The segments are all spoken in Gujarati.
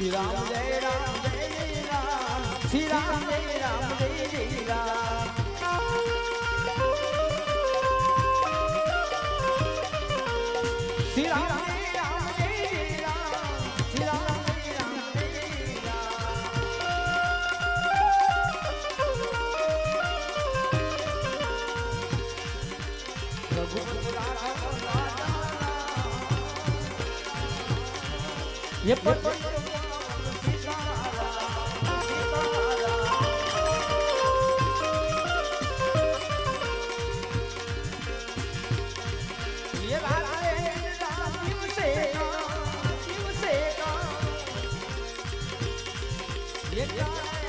શ્રી રામ જય રામ જય રામ શ્રી રામ જય રામ જય રામ શ્રી રામ ये पर એક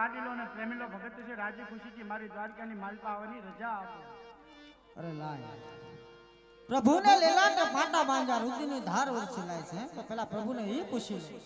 લાડીલો અને પ્રેમીલો ભગત છે, રાજી ખુશીથી મારી દ્વારકાની માલપા આવવાની રજા આપો. અરે લાય. પ્રભુને લેલા કે ફાટા માંગ્યા રુદિની ધાર વરસી લાય છે તો પેલા પ્રભુને એ પૂછી લે.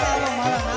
મારા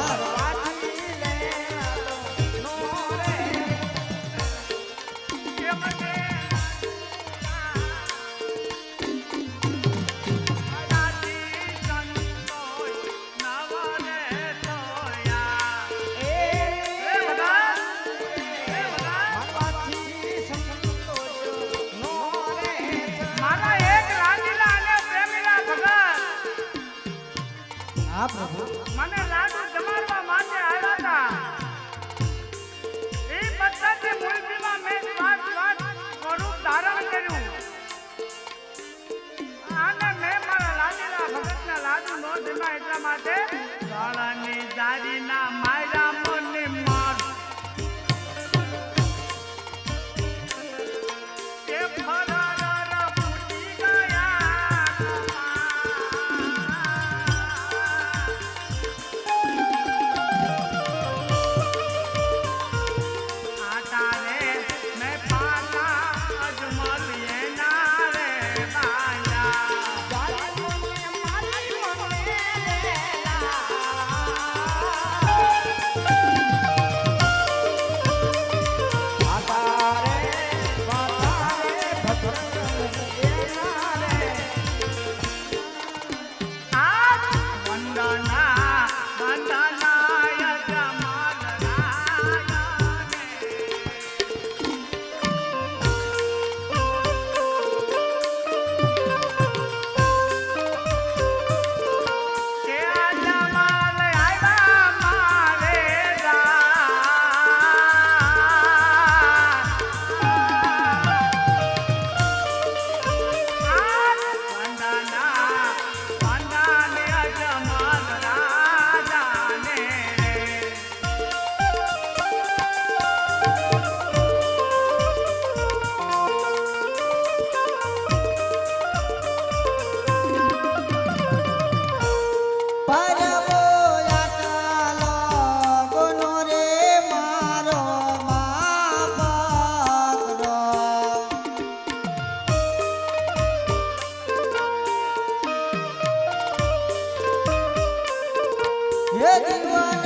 હે દીવાના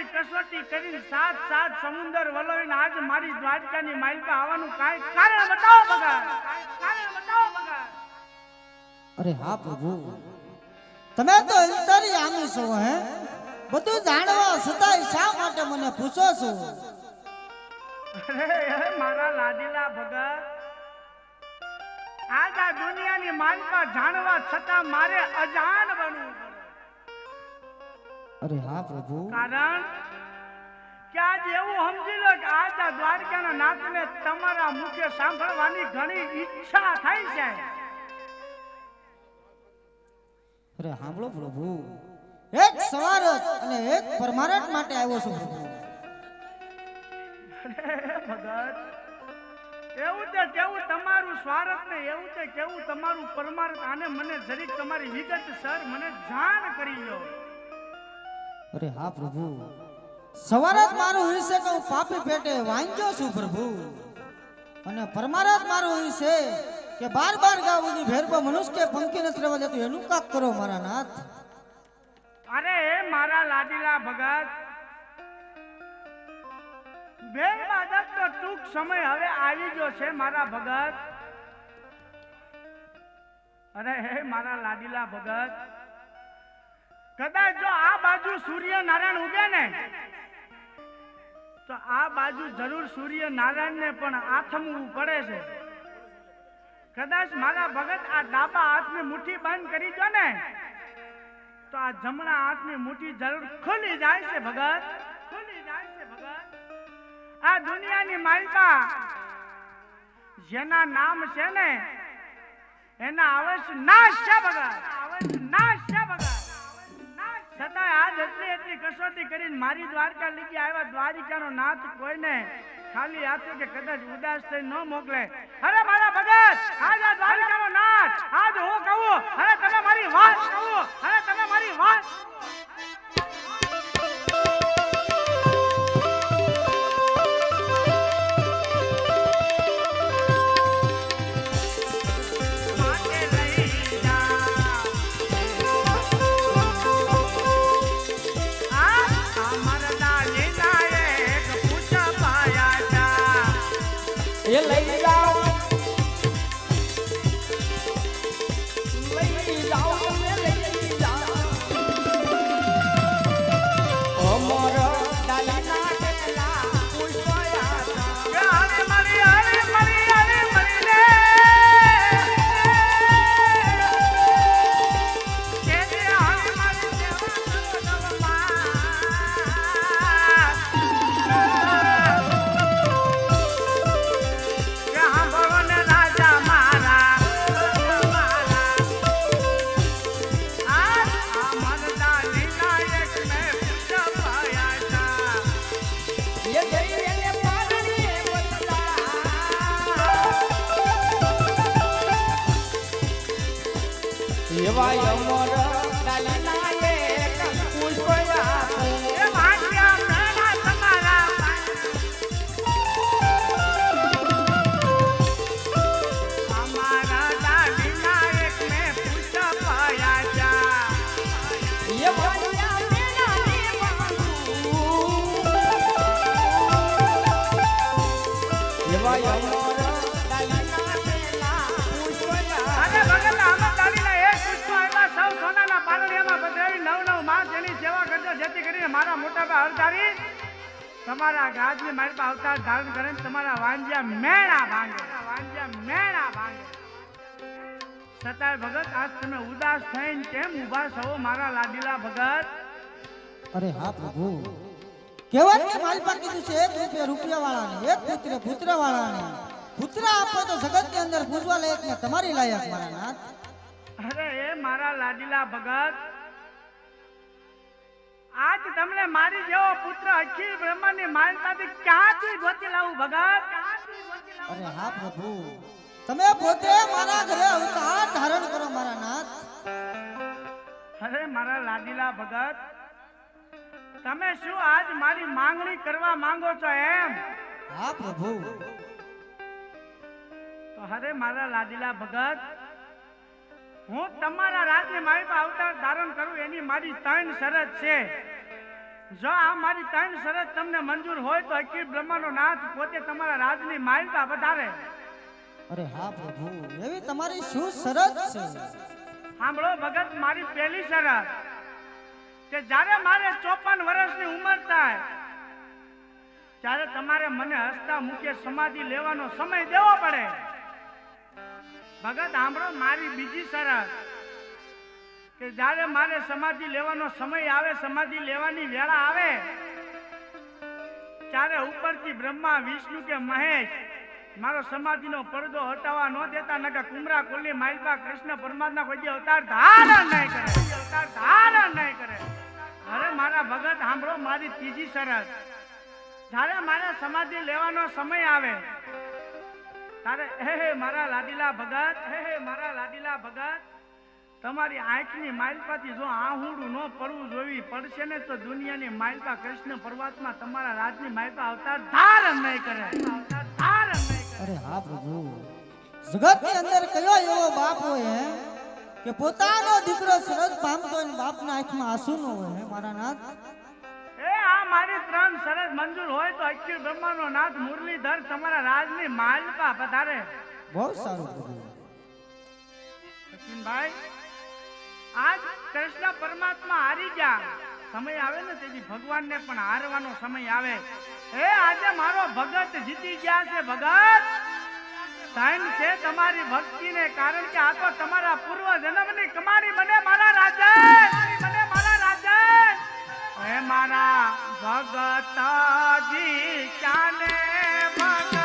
એટલી કસોટી કરીને સાત સાત સમુદર વલોવીને આજ મારી દ્વારકાની માલિકા આવવાનું કાંઈ કારણ બતાવો બગા કારણ બતાવો ભગત અરે હા પ્રભુ. તમે તો અંતરી આમી છો હે? બધું જાણવા છતાંય શા માટે મને પૂછો છો? અરે મારા લાડીલા ભગત. આજ આ દુનિયાની માલિકા જાણવા છતાં મારે અજાણ બનવું અરે હા પ્રભુ. કારણ કે આજ એવું સમજી લો કે આજ આ દ્વારકાના નાથને તમારા મુખે સાંભળવાની ઘણી ઈચ્છા થાય છે. અરે સાંભળો પ્રભુ. એક સવાર અને એક પરમારટ માટે આવ્યો છું પ્રભુ. ભગત એવું તે કેવું તમારું સ્વાર્થ ને એવું તે કેવું તમારું પરમાર્થ આને મને જરીક તમારી વિગત સર મને જાણ કરી લો. અરે હા પ્રભુ. સવારે જ મારું હોય છે કે હું પાપી પેટે વાંચ્યો છું પ્રભુ. અને પરમારાત મારું હોય છે કે બાર બાર ગાવની ભેરબા મનુષ્ય પંક્તિ નથી રહેવા દેતું. એનું કાક કરો મારા નાથ. અરે મારા લાડીલા ભગત. બેન બાદક તો ટૂંક સમય હવે આવી ગયો છે મારા ભગત. અરે હે મારા લાડીલા ભગત. કદાચ જો આ બાજુ સૂર્ય નારાયણ ઉગે ને, તો આ બાજુ જરૂર સૂર્ય નારાયણ ને પણ આથમવું પડે છે. કદાચ મારા ભગત આ ડાબા હાથની મુઠ્ઠી બંધ કરી દો ને, તો આ જમણા હાથની મુઠ્ઠી જરૂર ખુલી જાય છે ભગત. ખુલી જાય છે ભગત. આ દુનિયાની માલિકા જેના નામ છે ને, એના અવશ્ય નાશ છે ભગત. અવશ્ય નાશ છે છતાંય આજ એટલી એટલી કસોટી કરીને મારી દ્વારકા લીધી આવ્યા દ્વારિકાનો નાથ કોઈને ખાલી હાથે કે કદાચ ઉદાસ થઈ ન મોકલે. અરે મારા ભગત, આજ આ દ્વારિકાનો નાથ, આજ હું કહું, અરે તમે મારી વાત કહું, અરે તમે મારી વાત હરદારી તમારા ગાજની મારી પાસે અવતાર ધારણ કરે તમારા વાંજ્યા મેળા ભાંગે. વાંજ્યા મેળા ભાંગે. છતાંય ભગત આજ તમે ઉદાસ થઈને કેમ ઊભા છો મારા લાડીલા ભગત? અરે હા પ્રભુ. કહેવાય કે મારી પાસે કીધું છે એક રૂપિયા રૂપિયા વાળાને એક પુત્ર પુત્ર વાળાને પુત્ર આપો તો જગતની અંદર પૂજવા લાયક ને તમારી લાયક મારા નાથ. અરે એ મારા લાડીલા ભગત આજ તમને મારી જેવો પુત્ર અખિલ બ્રહ્માંડની માલતાથી ક્યાંથી ગોતી લાવું ભગત? અરે હા પ્રભુ. તમે પોતે મારા ઘરે અવતાર ધારણ કરો મારા નાથ. અરે મારા લાડીલા ભગત તમે શું આજ મારી માંગણી કરવા માંગો છો એમ? હા પ્રભુ. તો અરે મારા લાડીલા ભગત હું તમારા રાજની મારી પાસે અવતાર ધારણ કરું એની મારી ત્રણ શરત છે. જો આ મારી ત્રણ શરત તમને મંજૂર હોય તો અખિલ બ્રહ્માનો નાથ પોતે તમારા રાજની માલિકા વધારે. અરે હા પ્રભુ એવી તમારી શું શરત છે? સાંભળો ભગત મારી પહેલી શરત કે જ્યારે મારે ચોપન વર્ષની ઉંમર થાય ત્યારે તમારે મને હસતા મુખે સમાધિ લેવાનો સમય દેવો પડે. ભગત સાંભળો મારી બીજી શરત. કે જ્યારે મારે સમાધિ લેવાનો સમય આવે, સમાધિ લેવાની વેળા આવે, ત્યારે ઉપરથી બ્રહ્મા, વિષ્ણુ કે મહેશ મારો સમાધિનો પડદો હટાવવા ન દેતા નકા કુમરા, કોલી, માલપા, કૃષ્ણ, પરમાત્મા કોઈ દી અવતાર ધારણ નહીં કરે અવતાર ધારણ નહીં કરે. અરે મારા ભગત, સાંભળો, મારી ત્રીજી શરત. જ્યારે મારે સમાધિ લેવાનો સમય આવે તારે હે હે, મારા લાડીલા ભગત, હે હે, મારા લાડીલા ભગત તમારી આંખની માલપાથી જો આહુડું ન પડવું જોવી પડશે ને તો દુનિયાની માલપા કૃષ્ણ પરમાત્મા તમારા રાજની માલપા અવતાર ધારણ નહીં કરે. અરે હા પ્રભુ જગતની અંદર કયો એવો બાપ હોય હે કે પોતાનો દીકરો સરસ પામતો હોય બાપના આંખમાં આંસુ ન હોય હે મારા નાથ? એ આ મારી ત્રણ શરત મંજૂર હોય તો અખિલ બ્રહ્માનો નાથ મુરલીધર તમારા રાજની માલપા પધારે. બહુ સારું પ્રભુ. સચિનભાઈ આજ કૃષ્ણ પરમાત્મા હારી ગયા. સમય આવે ને તેથી ભગવાનને પણ હારવાનો સમય આવે. એ આજે મારો ભગત જીતી ગયા છે, ભગત. સાઈન છે તમારી ભક્તિને, કારણ કે આ તો તમારા પૂર્વ જન્મની કમાણી મને મારા રાજા. મને મારા રાજા. હે મારા ભગતજી ચાલે ભગવાન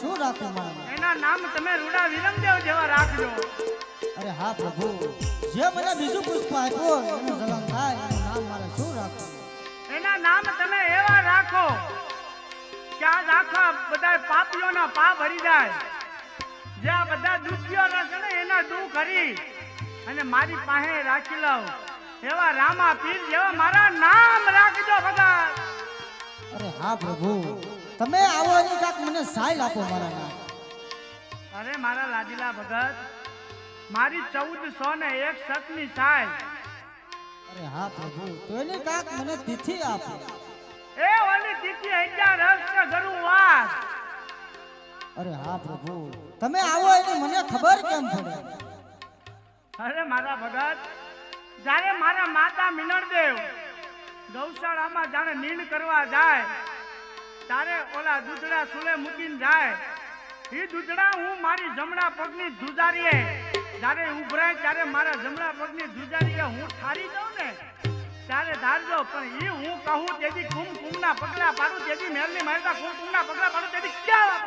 શું રાખું મારા? એના નામ તમે રૂડા વિરમદેવ જેવા રાખજો. અરે હા પ્રભુ જે મને બીજું પુષ્પ આપ્યું એનું જન્મ થાય એનું નામ મારે શું રાખવું? એના નામ તમે એવા રાખો કે આ આખા બધા પાપીઓના પાપ હરી જાય. જે આ બધા દુખીઓ રહેશે ને એના દુઃખ હરી. અને મારી પાસે રાખી લઉં. એવા રામા પીર જેવા મારા નામ રાખજો બધા. અરે હા પ્રભુ તમે આવો અને કાક મને સાઈલ આપો મારા નામ અરે મારા લાડીલા ભગત મારી ચૌદ સો ને એક સતની સાઈલ. અરે હા પ્રભુ તો એને કાક મને તિથિ આપો. એ ઓલી તિથિ હજાર રસ કે ગરુ વાત. અરે હા પ્રભુ તમે આવો એની મને ખબર કેમ પડે? અરે મારા ભગત જ્યારે મારા માતા મિનળદેવ ગૌશાળામાં જાણે નીણ કરવા જાય ત્યારે ઓલા દૂધડા સુલે મૂકીને જાય. એ દૂધડા હું મારી જમણા પગની ધુજારીએ. જ્યારે ઉભરાય ત્યારે મારા જમણા પગની ધુજારીએ હું ઠારી દઉં ને, ત્યારે ધારજો, પણ એ હું કહું તેથી કુમ કુમના પગલા પાડું, તેથી મેલની મારતા કુમ કુમના પગલા પાડું, તેથી ક્યાં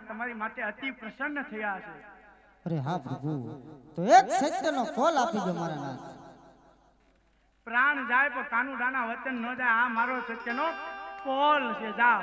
બ્રહ્મનાથ તમારી માટે અતિ પ્રસન્ન થયા છે અરે હા પ્રભુ તો એક સત્યનો કોલ આપી દો મારા નાથ. પ્રાણ જાય પણ કાનુડાના વચન ન જાય આ મારો સત્યનો કોલ છે જાઓ.